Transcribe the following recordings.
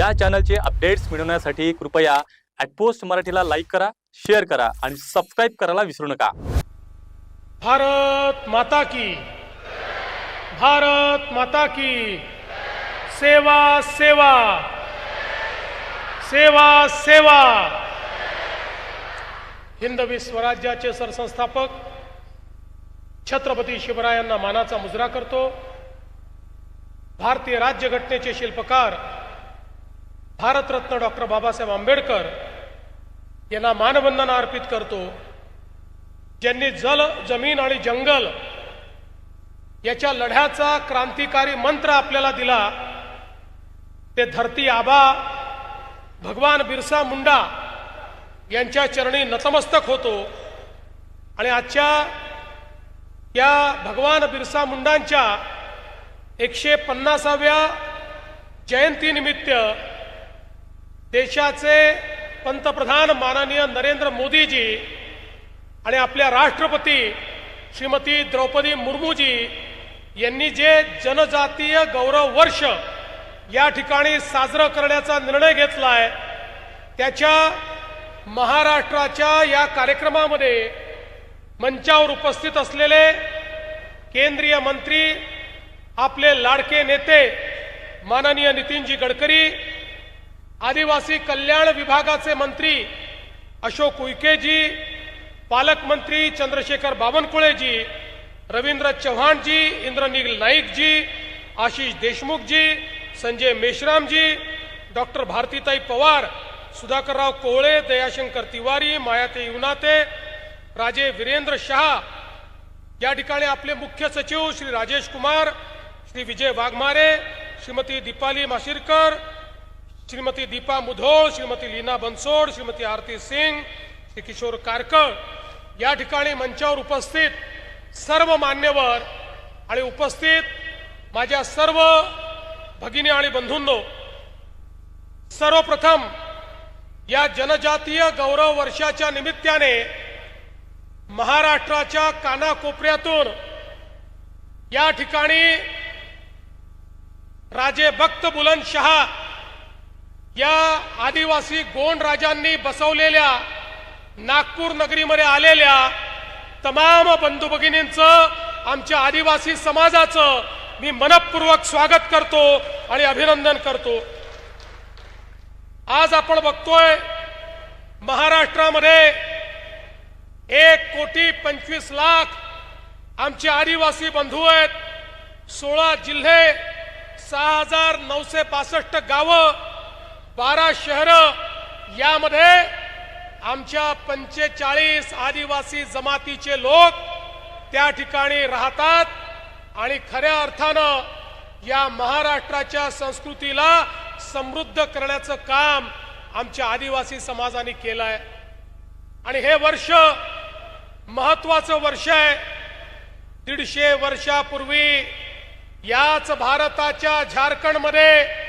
या चॅनलचे अपडेट्स मिळवण्यासाठी कृपया ॲटपोस्ट मराठीला लाईक करा शेअर करा आणि सबस्क्राईब करायला विसरू नका. भारत माता की भारत माता की सेवा सेवा सेवा सेवा. हिंदवी स्वराज्याचे सरसंस्थापक छत्रपती शिवरायांना मानाचा मुजरा करतो. भारतीय राज्यघटनेचे शिल्पकार भारतरत्न डॉक्टर बाबासाहेब आंबेडकर यांना मानवंदना अर्पित करतो. ज्यांनी जल जमीन आणि जंगल याच्या लढ्याचा क्रांतिकारी मंत्र आपल्याला दिला ते धरती आबा भगवान बिरसा मुंडा यांच्या चरणी नतमस्तक होतो. आणि आजच्या या भगवान बिरसा मुंडांच्या एकशे पन्नासाव्या जयंतीनिमित्त देशाचे पंतप्रधान माननीय नरेंद्र मोदीजी आणि आपल्या राष्ट्रपती श्रीमती द्रौपदी मुर्मूजी यांनी जे जनजातीय गौरव वर्ष या ठिकाणी साजरं करण्याचा निर्णय घेतला आहे त्याच्या महाराष्ट्राच्या या कार्यक्रमामध्ये मंचावर उपस्थित असलेले केंद्रीय मंत्री आपले लाडके नेते माननीय नितीनजी गडकरी आदिवासी कल्याण विभागाचे मंत्री अशोक उईकेजी पालकमंत्री चंद्रशेखर बावनकुळेजी रवींद्र चव्हाणजी इंद्रनील नाईकजी आशिष देशमुखजी संजय मेश्रामजी डॉक्टर भारतीताई पवार सुधाकरराव कोहळे दयाशंकर तिवारी मायाते युनाते राजे वीरेंद्र शहा या ठिकाणी आपले मुख्य सचिव श्री राजेश कुमार श्री विजय वाघमारे श्रीमती दीपाली माशिरकर श्रीमती दीपा मुधोळ श्रीमती लीना बनसोड श्रीमती आरती सिंग श्री किशोर कारकळ या ठिकाणी मंचावर उपस्थित सर्व मान्यवर आणि उपस्थित माझ्या सर्व भगिनी आणि बंधूंनो सर्वप्रथम या जनजातीय गौरव वर्षाच्या निमित्ताने महाराष्ट्राच्या कानाकोपऱ्यातून या ठिकाणी राजे भक्त बुलंदशहा या आदिवासी गोंड राजांनी बसवलेल्या नागपूर नगरीमध्ये आलेल्या तमाम बंधू भगिनींचं आमच्या आदिवासी समाजाचं मी मनपूर्वक स्वागत करतो आणि अभिनंदन करतो. आज आपण बघतोय महाराष्ट्रामध्ये एक कोटी पंचवीस लाख आमचे आदिवासी बंधू आहेत. सोळा जिल्हे सहा हजार नऊशे पासष्ट गावं बारा शहरं यामध्ये आमच्या पंचेचाळीस आदिवासी जमातीचे लोक त्या ठिकाणी राहतात आणि खऱ्या अर्थानं या महाराष्ट्राच्या संस्कृतीला समृद्ध करण्याचं काम आमच्या आदिवासी समाजाने केलं आहे आणि हे वर्ष महत्वाचं वर्ष आहे. दीडशे वर्षापूर्वी याच भारताच्या झारखंडमध्ये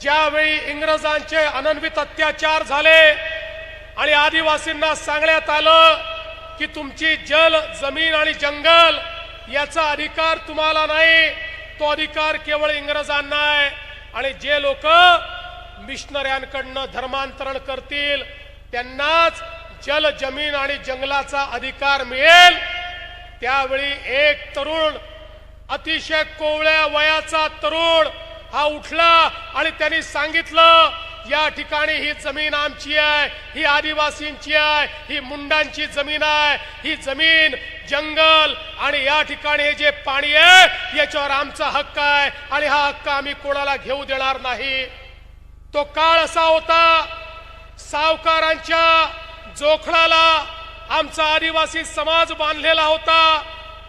ज्यावेळी इंग्रजांचे अनन्वित अत्याचार झाले आणि आदिवासींना सांगण्यात आलं की तुमची जल जमीन आणि जंगल याचा अधिकार तुम्हाला नाही तो अधिकार केवळ इंग्रजांना आहे. आणि जे लोक मिशनऱ्यांकडनं धर्मांतरण करतील त्यांनाच जल जमीन आणि जंगलाचा अधिकार मिळेल. त्यावेळी एक तरुण अतिशय कोवळ्या वयाचा तरुण हा उठला आणि त्यांनी सांगितलं या ठिकाणी ही जमीन आमची आहे ही आदिवासींची आहे ही मुंडांची जमीन आहे ही जमीन जंगल आणि या ठिकाणी हे जे पाणी आहे याच्यावर आमचा हक्क आहे आणि हा हक्क आम्ही कोणाला घेऊ देणार नाही. तो काळ असा होता सावकारांच्या जोखडाला आमचा आदिवासी समाज बांधलेला होता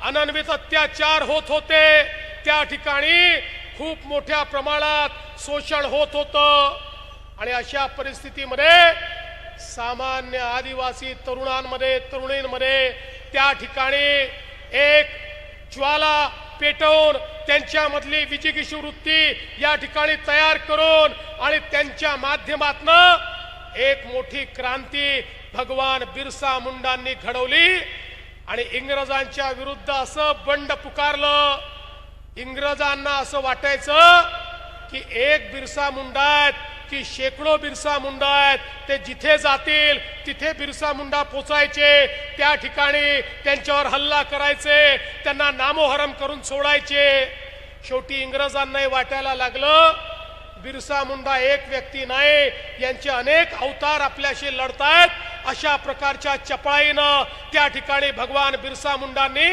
अनन्वित अत्याचार होत होते. त्या ठिकाणी खूप मोठ्या प्रमाणात शोषण होत होतं. आणि अशा परिस्थितीमध्ये सामान्य आदिवासी तरुणांमध्ये तरुणींमध्ये त्या ठिकाणी एक ज्वाला पेटवून त्यांच्यामधली विजिगीशी वृत्ती या ठिकाणी तयार करून आणि त्यांच्या माध्यमातनं एक मोठी क्रांती भगवान बिरसा मुंडांनी घडवली. आणि इंग्रजांच्या विरुद्ध असं बंड पुकारलं. इंग्रजांना असं वाटायचं की एक बिरसा मुंडा आहेत की शेकडो बिरसा मुंडा आहेत ते जिथे जातील तिथे बिरसा मुंडा पोचायचे. त्या ठिकाणी त्यांच्यावर हल्ला करायचे त्यांना नामोहरम करून सोडायचे. शेवटी इंग्रजांनाही वाटायला लागलं बिरसा मुंडा एक व्यक्ती नाही यांचे अनेक अवतार आपल्याशी लढतायत. अशा प्रकारच्या चपळाईनं त्या ठिकाणी भगवान बिरसा मुंडांनी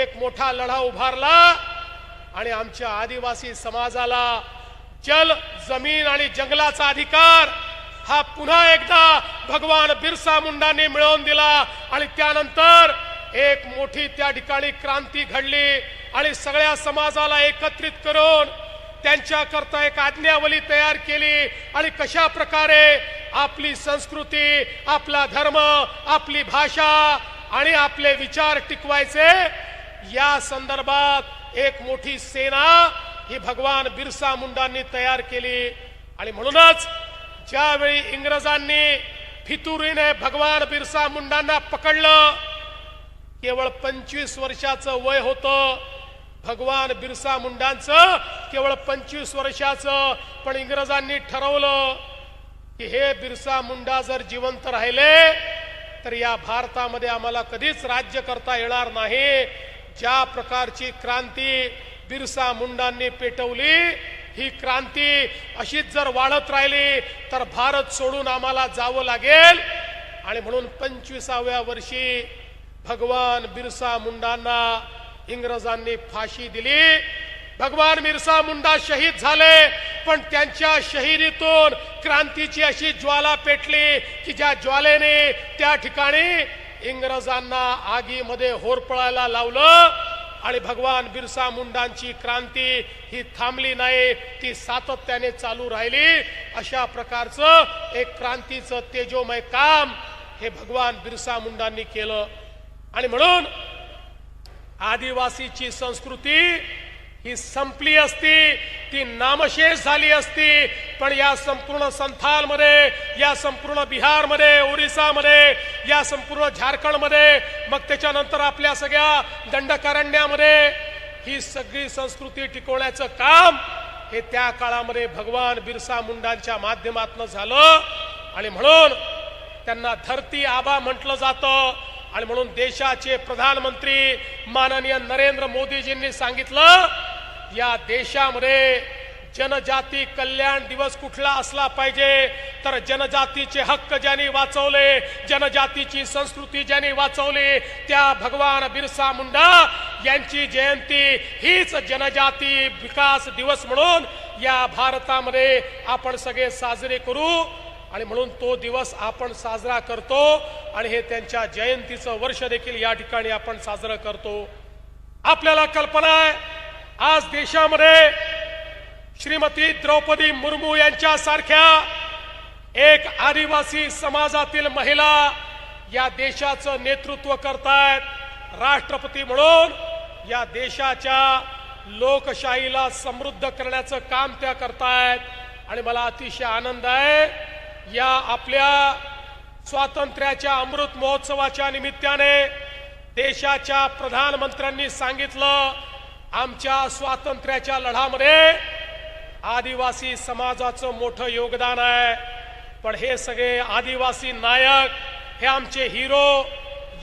एक मोठा लढा उभारला. आणि आमच्या आदिवासी समाजाला जल जमीन आणि जंगलाचा अधिकार हा पुन्हा एकदा भगवान बिरसा मुंडांनी मिळवून दिला आणि त्यानंतर एक मोठी त्या ठिकाणी क्रांती घडली आणि सगळ्या समाजाला एकत्रित करून त्यांच्याकरता एक आज्ञावली तयार केली आणि कशा प्रकारे आपली संस्कृती आपला धर्म आपली भाषा आणि आपले विचार टिकवायचे या संदर्भात एक मोठी सेना ही भगवान बिरसा मुंडांनी तयार केली. आणि म्हणूनच ज्यावेळी इंग्रजांनी फितुरीने भगवान बिरसा मुंडांना पकडलं केवळ पंचवीस वर्षाचं वय होतं. भगवान बिरसा मुंडांचं केवळ पंचवीस वर्षाचं पण इंग्रजांनी ठरवलं की हे बिरसा मुंडा जर जिवंत राहिले तर या भारतामध्ये आम्हाला कधीच राज्य करता येणार नाही. ज्या प्रकारची क्रांती बिरसा मुंडांनी पेटवली ही क्रांती अशीच जर वाढत राहिली तर भारत सोडून आम्हाला जावं लागेल. आणि म्हणून पंचवीसाव्या वर्षी भगवान बिरसा मुंडांना इंग्रजांनी फाशी दिली. भगवान बिरसा मुंडा शहीद झाले पण त्यांच्या शहीदीतून क्रांतीची अशी ज्वाला पेटली की ज्या ज्वालेने त्या ठिकाणी इंग्रजांना आगीमध्ये होरपळायला लावलं आणि भगवान बिरसा मुंडांची क्रांती ही थांबली नाही ती सातत्याने चालू राहिली. अशा प्रकारचं एक क्रांतीचं तेजोमय काम हे भगवान बिरसा मुंडांनी केलं. आणि म्हणून आदिवासीची संस्कृती ही संपली असती ती नामशेष झाली असती पण या संपूर्ण संथालमध्ये या संपूर्ण बिहारमध्ये ओरिसामध्ये या संपूर्ण झारखंडमध्ये मग त्याच्यानंतर आपल्या सगळ्या दंडकारण्यामध्ये ही सगळी संस्कृती टिकवण्याचं काम हे त्या काळामध्ये भगवान बिरसा मुंडांच्या माध्यमातून झालं. आणि म्हणून त्यांना धरती आबा म्हटलं जातं. आणि म्हणून देशाचे प्रधानमंत्री माननीय नरेंद्र मोदीजींनी सांगितलं या देशामध्ये जनजाती कल्याण दिवस कुठला असला पाहिजे तर जनजातीचे हक्क ज्यांनी वाचवले जनजातीची संस्कृती ज्यांनी वाचवली त्या भगवान बिरसा मुंडा यांची जयंती हीच जनजाती विकास दिवस म्हणून या भारतामध्ये आपण सगळे साजरे करू. आणि म्हणून तो दिवस आपण साजरा करतो आणि हे त्यांच्या जयंतीचं वर्ष देखील या ठिकाणी आपण साजरं करतो. आपल्याला कल्पना आहे आज देशामध्ये श्रीमती द्रौपदी मुर्मू यांच्या सारख्या एक आदिवासी समाजातील महिला या देशाचं नेतृत्व करतायत. राष्ट्रपती म्हणून या देशाच्या लोकशाहीला समृद्ध करण्याचं काम त्या करतायत. आणि मला अतिशय आनंद आहे या आपल्या स्वातंत्र्याच्या अमृत महोत्सवाच्या निमित्ताने देशाच्या प्रधानमंत्र्यांनी सांगितलं आमच्या स्वातंत्र्याच्या लढामध्ये आदिवासी समाजाचं मोठं योगदान आहे. पण हे सगळे आदिवासी नायक हे आमचे हिरो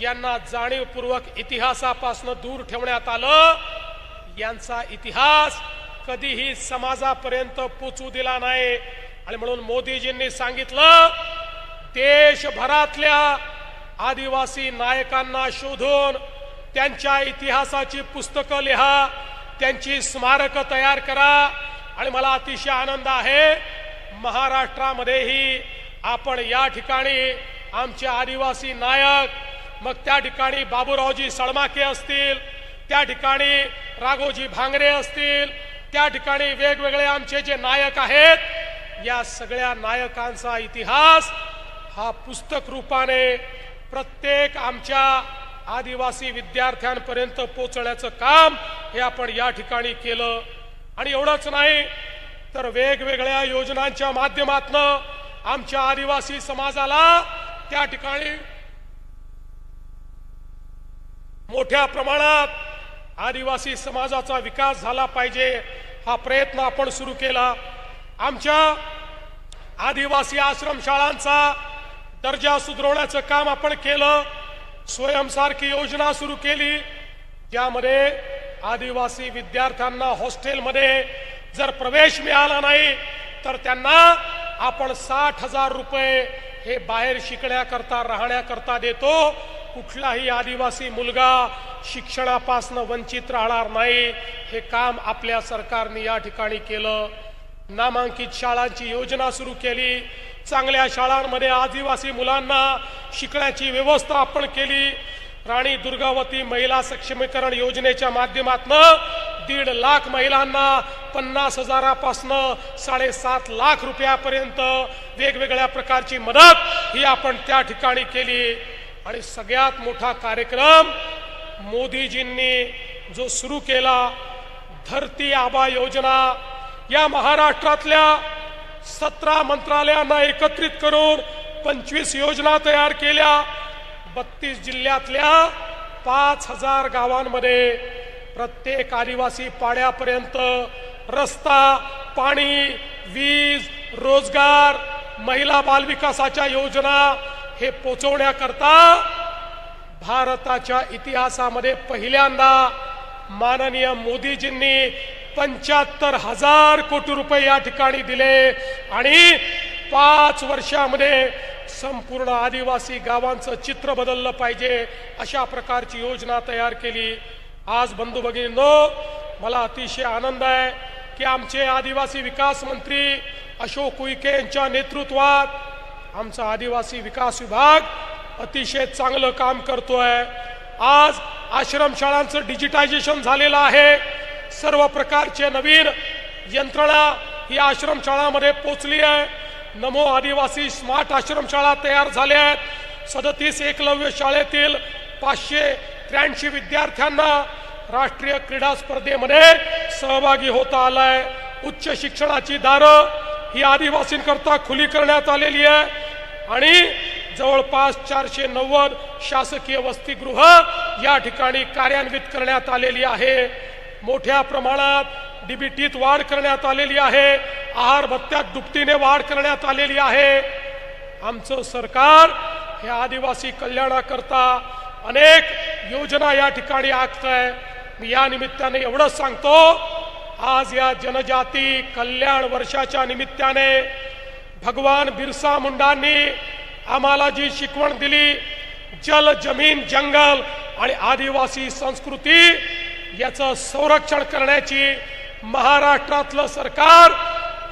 यांना जाणीवपूर्वक इतिहासापासून दूर ठेवण्यात आलं. यांचा इतिहास कधीही समाजापर्यंत पोचू दिला नाही. आणि म्हणून मोदीजींनी सांगितलं देशभरातल्या आदिवासी नायकांना शोधून त्यांच्या इतिहासाची पुस्तकं लिहा त्यांची स्मारकं तयार करा आणि मला अतिशय आनंद आहे महाराष्ट्रामध्येही आपण या ठिकाणी आमचे आदिवासी नायक मग त्या ठिकाणी बाबूरावजी सळमाके असतील त्या ठिकाणी राघोजी भांगरे असतील त्या ठिकाणी वेगवेगळे आमचे जे नायक आहेत या सगळ्या नायकांचा इतिहास हा पुस्तक रूपाने प्रत्येक आमच्या आदिवासी विद्यार्थ्यांपर्यंत पोचण्याचं काम हे आपण या ठिकाणी केलं. आणि एवढंच नाही तर वेगवेगळ्या योजनांच्या माध्यमातनं आमच्या आदिवासी समाजाला त्या ठिकाणी मोठ्या प्रमाणात आदिवासी समाजाचा विकास झाला पाहिजे हा प्रयत्न आपण सुरू केला. आमच्या आदिवासी आश्रमशाळांचा दर्जा सुधारवण्याचं काम आपण केलं स्वयंसारखी योजना सुरू केली ज्यामध्ये आदिवासी विद्यार्थ्यांना हॉस्टेलमध्ये जर प्रवेश मिळाला नाही तर त्यांना आपण साठ हजार रुपये हे बाहेर शिकण्याकरता राहण्याकरता देतो. कुठलाही आदिवासी मुलगा शिक्षणापासून वंचित राहणार नाही. हे काम आपल्या सरकारने या ठिकाणी केलं. नामांकित शाळांची योजना सुरू केली. चांगल्या शाळांमध्ये आदिवासी मुलांना शिकण्याची व्यवस्था आपण केली. राणी दुर्गावती महिला सक्षमीकरण योजनेच्या माध्यमातून दीड लाख महिलांना पन्नास हजारापासनं साडेसात लाख रुपयापर्यंत वेगवेगळ्या प्रकारची मदत ही आपण त्या ठिकाणी केली. आणि सगळ्यात मोठा कार्यक्रम मोदीजींनी जो सुरू केला धरती आबा योजना या महाराष्ट्रातल्या सतरा मंत्रालयांना एकत्रित करून पंचवीस योजना तयार केल्या. बत्तीस जिल्ह्यातल्या पाच हजार गावांमध्ये प्रत्येक आदिवासी पाड्यापर्यंत रस्ता पाणी वीज रोजगार महिला बालविकासाच्या योजना हे पोचवण्याकरता भारताच्या इतिहासामध्ये पहिल्यांदा माननीय मोदीजींनी पंच्याहत्तर हजार कोटी रुपये या ठिकाणी दिले आणि पाच वर्षामध्ये संपूर्ण आदिवासी गावांचं चित्र बदललं पाहिजे अशा प्रकारची योजना तयार केली. आज बंधू भगिनींनो मला अतिशय आनंद आहे की आमचे आदिवासी विकास मंत्री अशोक उईके यांच्या नेतृत्वात आमचा आदिवासी विकास विभाग अतिशय चांगलं काम करतोय. आज आश्रमशाळांचं डिजिटायझेशन झालेलं आहे. सर्व प्रकारचे नवीन यंत्रणा ही आश्रमशाळामध्ये पोचली आहे. नमो आदिवासी स्मार्ट आश्रमशाळा तयार झाल्या आहेत. सदतीस एकलव्य शाळेतील पाचशे त्र्याऐंशी विद्यार्थ्यांना राष्ट्रीय क्रीडा स्पर्धेमध्ये सहभागी होता आलाय. उच्च शिक्षणाची दारं ही आदिवासींकरता खुली करण्यात आलेली आहे. आणि जवळपास चारशे नव्वद शासकीय वसतिगृह या ठिकाणी कार्यान्वित करण्यात आलेली आहे. मोठ्या प्रमाणात डीबीटीत वाढ करण्यात आलेली आहे. आहार भत्त्यात दुपटीने वाढ करण्यात आलेली आहे. आमचं सरकार हे आदिवासी कल्याणाकरता अनेक योजना या ठिकाणी आखत आहे मी या निमित्ताने एवढंच सांगतो आज या जनजाती कल्याण वर्षाच्या निमित्ताने भगवान बिरसा मुंडांनी आम्हाला जी शिकवण दिली जल जमीन जंगल आणि आदिवासी संस्कृती याचं संरक्षण करण्याची महाराष्ट्रातलं सरकार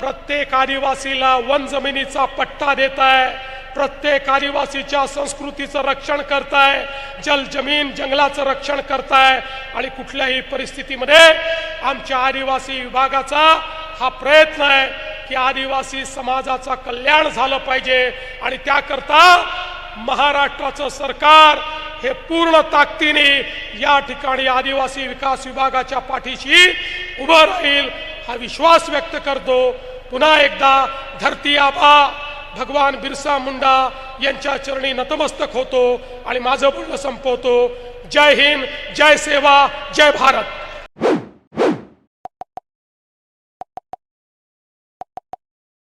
प्रत्येक आदिवासीला वन जमिनीचा पट्टा देत आहे प्रत्येक आदिवासीच्या संस्कृतीचं रक्षण करताय जल जमीन जंगलाचं रक्षण करताय आणि कुठल्याही परिस्थितीमध्ये आमच्या आदिवासी विभागाचा हा प्रयत्न आहे की आदिवासी समाजाचा कल्याण झालं पाहिजे आणि त्याकरता महाराष्ट्राचं सरकार हे पूर्ण ताकदीने या ठिकाणी आदिवासी विकास विभागाच्या पाठीशी उभं राहील हा विश्वास व्यक्त करतो. पुन्हा एकदा धरती आबा भगवान बिरसा मुंडा यांच्या चरणी नतमस्तक होतो आणि माझं बोलणं संपवतो. जय हिंद जय सेवा जय भारत.